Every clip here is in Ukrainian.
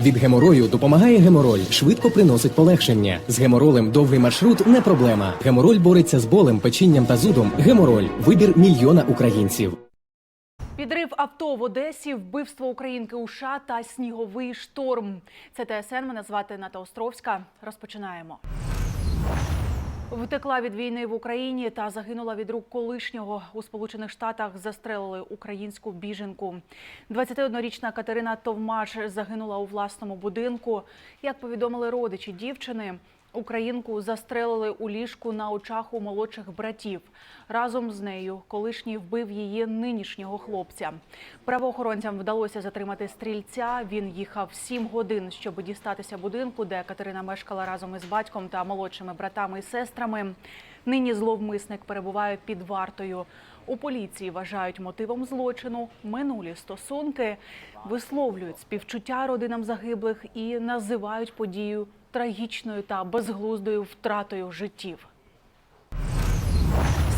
Від геморою допомагає гемороль, швидко приносить полегшення. З геморолем довгий маршрут не проблема. Гемороль бореться з болем, печінням та зудом. Гемороль вибір мільйона українців. Підрив авто в Одесі, вбивство українки у США та сніговий шторм. Це ТСН. Мене звати Ната Островська. Розпочинаємо. Втекла від війни в Україні та загинула від рук колишнього. У Сполучених Штатах застрелили українську біженку. 21-річна Катерина Товмаш загинула у власному будинку. Як повідомили родичі дівчини, Українку застрелили у ліжку на очах у молодших братів. Разом з нею колишній вбив її нинішнього хлопця. Правоохоронцям вдалося затримати стрільця. Він їхав 7 годин, щоб дістатися будинку, де Катерина мешкала разом із батьком та молодшими братами і сестрами. Нині зловмисник перебуває під вартою. У поліції вважають мотивом злочину минулі стосунки, висловлюють співчуття родинам загиблих і називають подію трагічною та безглуздою втратою життів.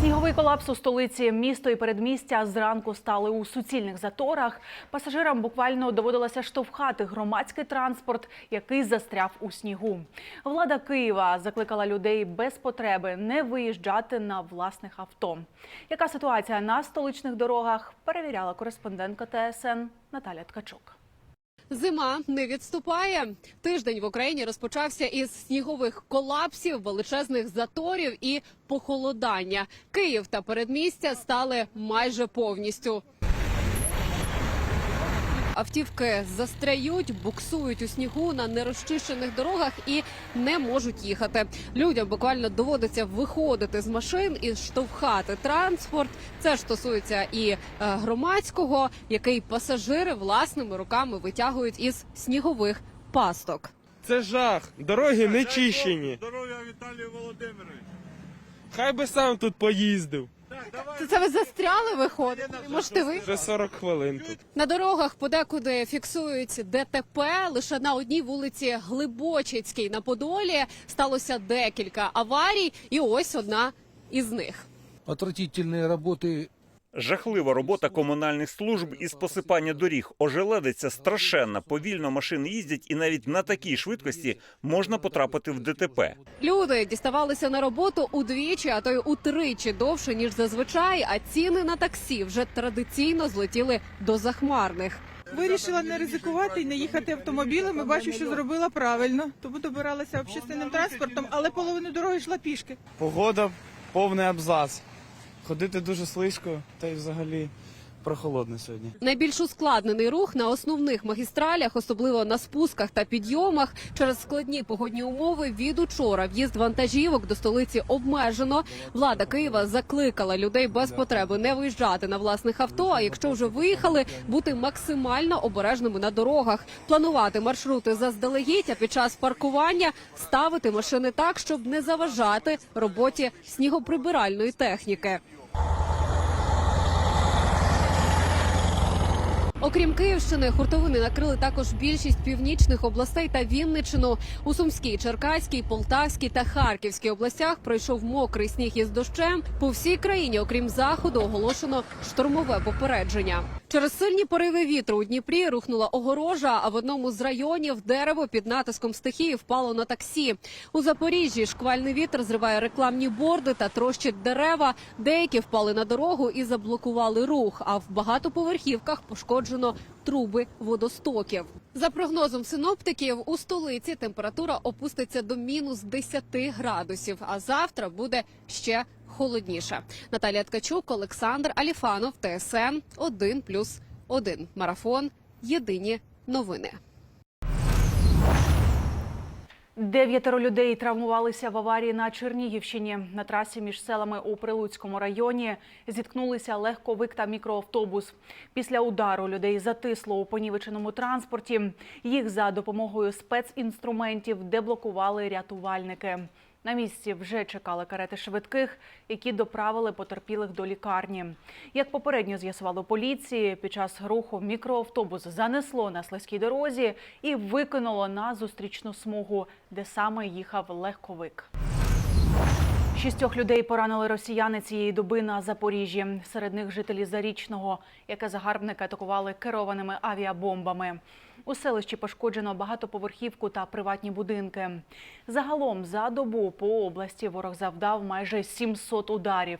Сніговий колапс у столиці місто і передмістя зранку стали у суцільних заторах. Пасажирам буквально доводилося штовхати громадський транспорт, який застряв у снігу. Влада Києва закликала людей без потреби не виїжджати на власних авто. Яка ситуація на столичних дорогах? Перевіряла кореспондентка ТСН Наталя Ткачук. Зима не відступає. Тиждень в Україні розпочався із снігових колапсів, величезних заторів і похолодання. Київ та передмістя стали майже повністю. Автівки застряють, буксують у снігу на нерозчищених дорогах і не можуть їхати. Людям буквально доводиться виходити з машин і штовхати транспорт. Це ж стосується і е, громадського, який пасажири власними руками витягують із снігових пасток. Це жах. Дороги не чищені. Здоров'я Віталію Володимировичу. Хай би сам тут поїздив. Це, це ви застряли, виходить? Можете ви? Вже 40 хвилин тут. На дорогах подекуди фіксують ДТП. Лише на одній вулиці Глибочицькій на Подолі сталося декілька аварій, і ось одна із них. отвратительные работы Жахлива робота комунальних служб із посипання доріг. Ожеледиця страшенна. Повільно машини їздять, і навіть на такій швидкості можна потрапити в ДТП. Люди діставалися на роботу удвічі, а то й утричі довше ніж зазвичай. А ціни на таксі вже традиційно злетіли до захмарних. Вирішила не ризикувати і не їхати автомобілем. і Бачу, що зробила правильно. Тому добиралася общественним транспортом, але половину дороги йшла пішки. Погода повний абзац. Ходити дуже слизько, та й взагалі прохолодно сьогодні. Найбільш ускладнений рух на основних магістралях, особливо на спусках та підйомах. Через складні погодні умови від учора в'їзд вантажівок до столиці обмежено. Влада Києва закликала людей без потреби не виїжджати на власних авто. А якщо вже виїхали, бути максимально обережними на дорогах, планувати маршрути заздалегідь, а під час паркування ставити машини так, щоб не заважати роботі снігоприбиральної техніки. Окрім Київщини, хуртовини накрили також більшість північних областей та Вінничину. У Сумській, Черкаській, Полтавській та Харківській областях пройшов мокрий сніг із дощем. По всій країні, окрім заходу, оголошено штормове попередження. Через сильні пориви вітру у Дніпрі рухнула огорожа. А в одному з районів дерево під натиском стихії впало на таксі. У Запоріжжі шквальний вітер зриває рекламні борди та трощить дерева. Деякі впали на дорогу і заблокували рух. А в багатоповерхівках пошкоджено труби водостоків. За прогнозом синоптиків, у столиці температура опуститься до мінус 10 градусів. А завтра буде ще холодніше. Наталія Ткачук, Олександр Аліфанов, ТСН 1+,1. Марафон. Єдині новини. Дев'ятеро людей травмувалися в аварії на Чернігівщині. На трасі між селами у Прилуцькому районі зіткнулися легковик та мікроавтобус. Після удару людей затисло у понівеченому транспорті. Їх за допомогою спецінструментів деблокували рятувальники. На місці вже чекали карети швидких, які доправили потерпілих до лікарні. Як попередньо з'ясували у поліції, під час руху мікроавтобус занесло на слизькій дорозі і викинуло на зустрічну смугу, де саме їхав легковик. Шістьох людей поранили росіяни цієї доби на Запоріжжі. Серед них жителі Зарічного, яке загарбники атакували керованими авіабомбами. У селищі пошкоджено багатоповерхівку та приватні будинки. Загалом за добу по області ворог завдав майже 700 ударів.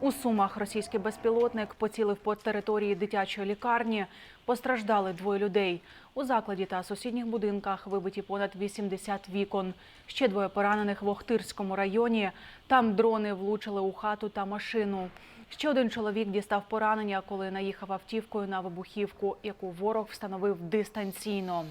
У Сумах російський безпілотник поцілив по території дитячої лікарні. Постраждали двоє людей. У закладі та сусідніх будинках вибиті понад 80 вікон. Ще двоє поранених в Охтирському районі. Там дрони влучили у хату та машину. Ще один чоловік дістав поранення, коли наїхав автівкою на вибухівку, яку ворог встановив дистанційно.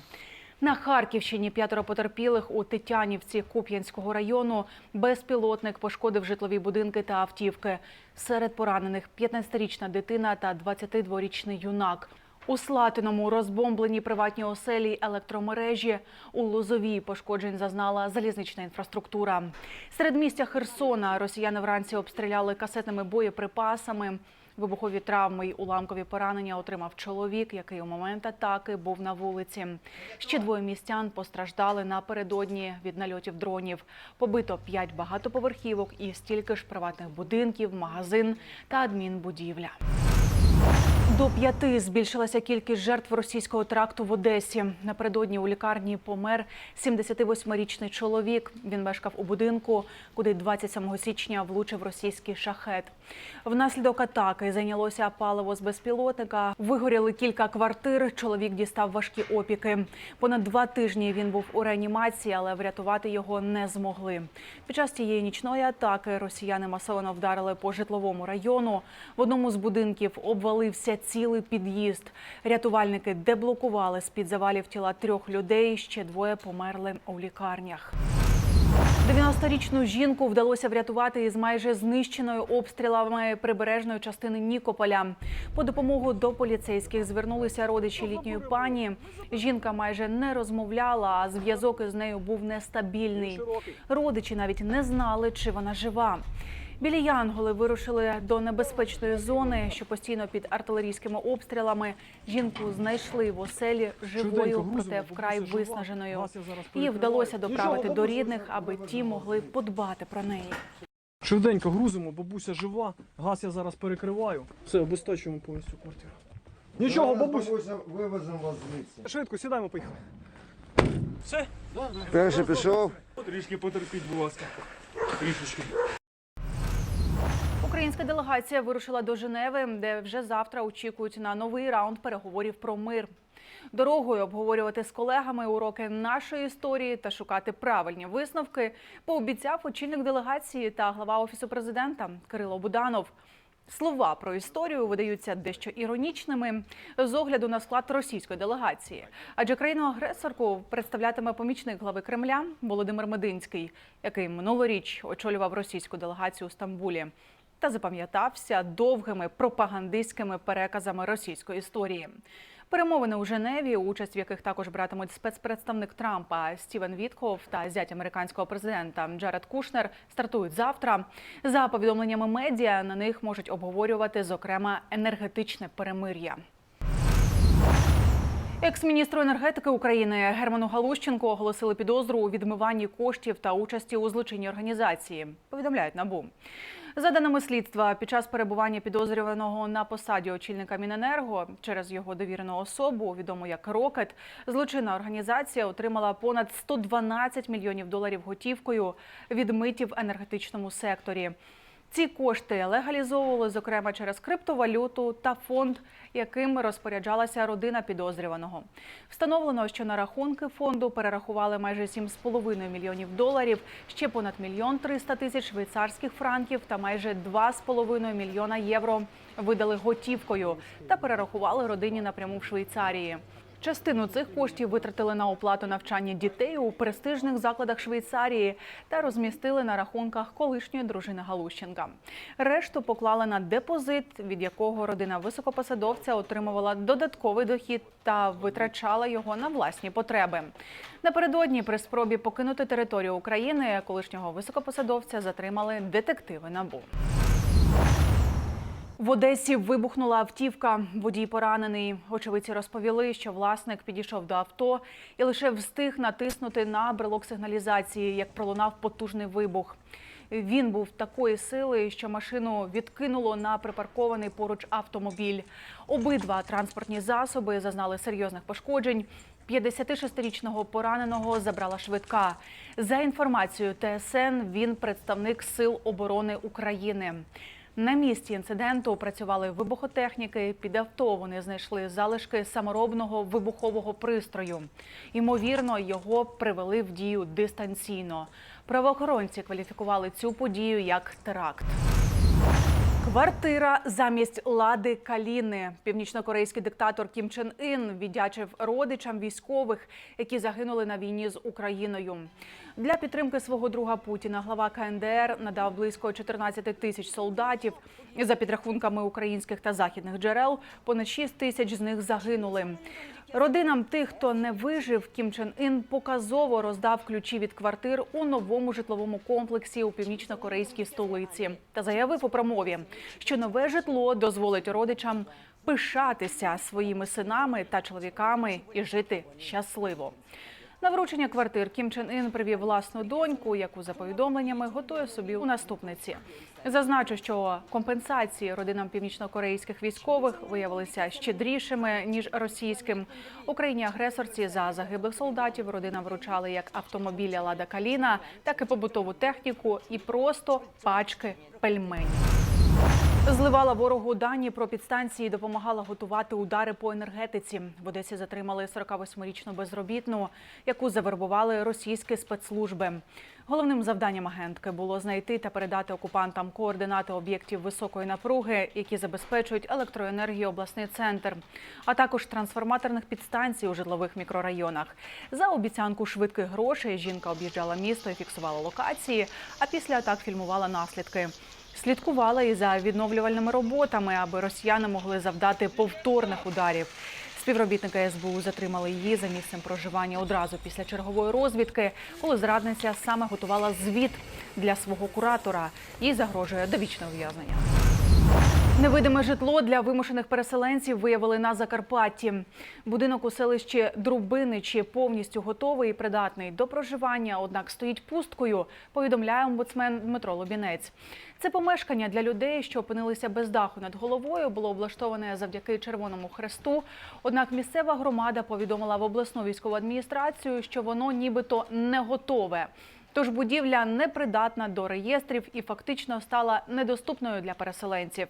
На Харківщині п'ятеро потерпілих у Тетянівці Куп'янського району. Безпілотник пошкодив житлові будинки та автівки. Серед поранених 15-річна дитина та 22-річний юнак. У Слатиному розбомблені приватні оселі електромережі. У Лозовій пошкоджень зазнала залізнична інфраструктура. Серед містя Херсона росіяни вранці обстріляли касетними боєприпасами. Вибухові травми й уламкові поранення отримав чоловік, який у момент атаки був на вулиці. Ще двоє містян постраждали напередодні від нальотів дронів. Побито п'ять багатоповерхівок і стільки ж приватних будинків, магазин та адмінбудівля. До п'яти збільшилася кількість жертв російського теракту в Одесі. Напередодні у лікарні помер 78-річний чоловік. Він мешкав у будинку, куди 27 січня влучив російський шахет. Внаслідок атаки зайнялося паливо з безпілотника. Вигоріли кілька квартир. Чоловік дістав важкі опіки. Понад два тижні він був у реанімації, але врятувати його не змогли. Під час цієї нічної атаки росіяни масово вдарили по житловому району. В одному з будинків обвалився цілий під'їзд. Рятувальники деблокували з-під завалів тіла трьох людей. Ще двоє померли у лікарнях. 90-річну жінку вдалося врятувати із майже знищеною обстрілами прибережної частини Нікополя. По допомогу до поліцейських звернулися родичі літньої пані. Жінка майже не розмовляла, а зв'язок із нею був нестабільний. Родичі навіть не знали, чи вона жива. Білі Янголи вирушили до небезпечної зони, що постійно під артилерійськими обстрілами. Жінку знайшли в оселі живою, проте вкрай виснаженою. Її вдалося доправити до рідних, аби ті могли подбати про неї. Швиденько грузимо, бабуся жива, газ я зараз перекриваю. Все, обесточуємо повністю квартиру. Нічого, бабуся. Вивеземо вас звідси. Швидко, сідаємо, поїхали. Все? Перший пішов. Трішки потерпіть, будь ласка. Трішечки. Українська делегація вирушила до Женеви, де вже завтра очікують на новий раунд переговорів про мир. Дорогою обговорювати з колегами уроки нашої історії та шукати правильні висновки пообіцяв очільник делегації та глава офісу президента Кирило Буданов. Слова про історію видаються дещо іронічними з огляду на склад російської делегації, адже країну-агресорку представлятиме помічник глави Кремля Володимир Мединський, який минулоріч очолював російську делегацію у Стамбулі та запам'ятався довгими пропагандистськими переказами російської історії. Перемовини у Женеві, участь в яких також братимуть спецпредставник Трампа Стівен Вітков та зять американського президента Джаред Кушнер, стартують завтра. За повідомленнями медіа на них можуть обговорювати зокрема енергетичне перемир'я. Екс-міністру енергетики України Герману Галущенко оголосили підозру у відмиванні коштів та участі у злочинній організації. Повідомляють набу. За даними слідства, під час перебування підозрюваного на посаді очільника Міненерго через його довірену особу, відому як Рокет, злочинна організація отримала понад 112 мільйонів доларів готівкою від митів в енергетичному секторі. Ці кошти легалізовували, зокрема, через криптовалюту та фонд, яким розпоряджалася родина підозрюваного. Встановлено, що на рахунки фонду перерахували майже 7,5 мільйонів доларів, ще понад мільйон 300 тисяч швейцарських франків та майже 2,5 мільйона євро видали готівкою та перерахували родині напряму в Швейцарії. Частину цих коштів витратили на оплату навчання дітей у престижних закладах Швейцарії та розмістили на рахунках колишньої дружини Галущенка. Решту поклали на депозит, від якого родина високопосадовця отримувала додатковий дохід та витрачала його на власні потреби. Напередодні при спробі покинути територію України колишнього високопосадовця затримали детективи НАБУ. В Одесі вибухнула автівка. Водій поранений. Очевидці розповіли, що власник підійшов до авто і лише встиг натиснути на брелок сигналізації, як пролунав потужний вибух. Він був такої сили, що машину відкинуло на припаркований поруч автомобіль. Обидва транспортні засоби зазнали серйозних пошкоджень. 56-річного пораненого забрала швидка. За інформацією ТСН, він представник Сил оборони України. На місці інциденту працювали вибухотехніки. Під авто вони знайшли залишки саморобного вибухового пристрою. Ймовірно, його привели в дію дистанційно. Правоохоронці кваліфікували цю подію як теракт. Квартира замість лади Каліни. Північнокорейський диктатор Кім Чен Ін віддячив родичам військових, які загинули на війні з Україною. Для підтримки свого друга Путіна глава КНДР надав близько 14 тисяч солдатів. За підрахунками українських та західних джерел, понад 6 тисяч з них загинули. Родинам тих, хто не вижив, Кім Чен Ін показово роздав ключі від квартир у новому житловому комплексі у північно-корейській столиці та заявив у промові, що нове житло дозволить родичам пишатися своїми синами та чоловіками і жити щасливо. На вручення квартир Кім Чен Ін привів власну доньку, яку за повідомленнями готує собі у наступниці. Зазначу, що компенсації родинам північнокорейських військових виявилися щедрішими ніж російським. Україні агресорці за загиблих солдатів родинам вручали як автомобіля Лада Каліна, так і побутову техніку, і просто пачки пельменів. Зливала ворогу дані про підстанції, допомагала готувати удари по енергетиці. В Одесі затримали 48-річну безробітну, яку завербували російські спецслужби. Головним завданням агентки було знайти та передати окупантам координати об'єктів високої напруги, які забезпечують електроенергію обласний центр, а також трансформаторних підстанцій у житлових мікрорайонах. За обіцянку швидких грошей жінка об'їжджала місто і фіксувала локації, а після атак фільмувала наслідки. Слідкувала і за відновлювальними роботами, аби росіяни могли завдати повторних ударів. Співробітники СБУ затримали її за місцем проживання одразу після чергової розвідки, коли зрадниця саме готувала звіт для свого куратора. Їй загрожує довічне ув'язнення. Невидиме житло для вимушених переселенців виявили на Закарпатті. Будинок у селищі Друбиничі повністю готовий і придатний до проживання, однак стоїть пусткою, повідомляє омбудсмен Дмитро Лобінець. Це помешкання для людей, що опинилися без даху над головою, було облаштоване завдяки Червоному Хресту. Однак місцева громада повідомила в обласну військову адміністрацію, що воно нібито не готове. Тож будівля непридатна до реєстрів і фактично стала недоступною для переселенців.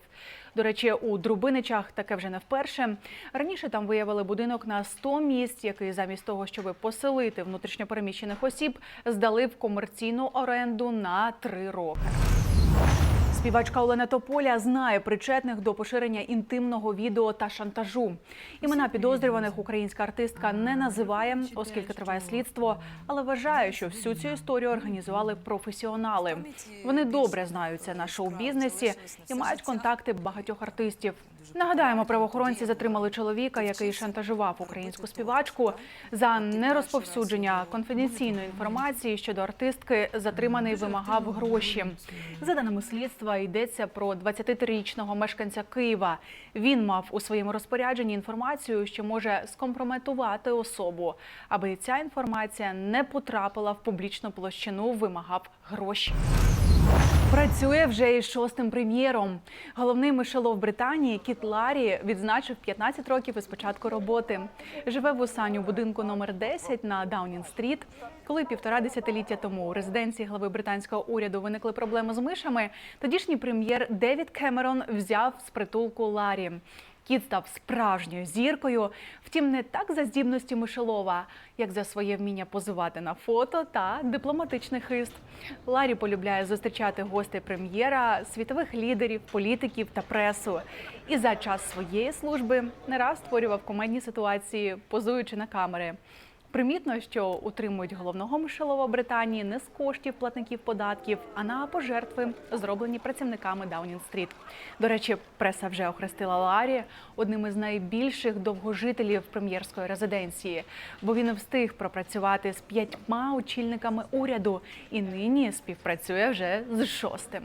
До речі, у Друбиничах таке вже не вперше. Раніше там виявили будинок на 100 місць, який замість того, щоб поселити внутрішньопереміщених осіб, здали в комерційну оренду на три роки. Співачка Олена Тополя знає причетних до поширення інтимного відео та шантажу. Імена підозрюваних українська артистка не називає, оскільки триває слідство, але вважає, що всю цю історію організували професіонали. Вони добре знаються на шоу-бізнесі і мають контакти багатьох артистів. Нагадаємо, правоохоронці затримали чоловіка, який шантажував українську співачку за нерозповсюдження конфіденційної інформації щодо артистки. Затриманий вимагав гроші. За даними слідства, йдеться про 23-річного мешканця Києва. Він мав у своєму розпорядженні інформацію, що може скомпрометувати особу. Аби ця інформація не потрапила в публічну площину, вимагав гроші. Працює вже із шостим прем'єром. Головний мишелов Британії Кіт Ларі відзначив 15 років із початку роботи. Живе в Усаню будинку номер 10 на Даунінг-стріт. Коли півтора десятиліття тому у резиденції глави британського уряду виникли проблеми з мишами, тодішній прем'єр Девід Кемерон взяв з притулку Ларі. Кіт став справжньою зіркою, втім, не так за здібності Мишелова, як за своє вміння позувати на фото та дипломатичний хист. Ларі полюбляє зустрічати гостей прем'єра, світових лідерів, політиків та пресу. І за час своєї служби не раз створював комедні ситуації, позуючи на камери. Примітно, що утримують головного мишелова Британії не з коштів платників податків, а на пожертви, зроблені працівниками Даунінг-стріт. До речі, преса вже охрестила Ларі одним із найбільших довгожителів прем'єрської резиденції, бо він встиг пропрацювати з п'ятьма очільниками уряду і нині співпрацює вже з шостим.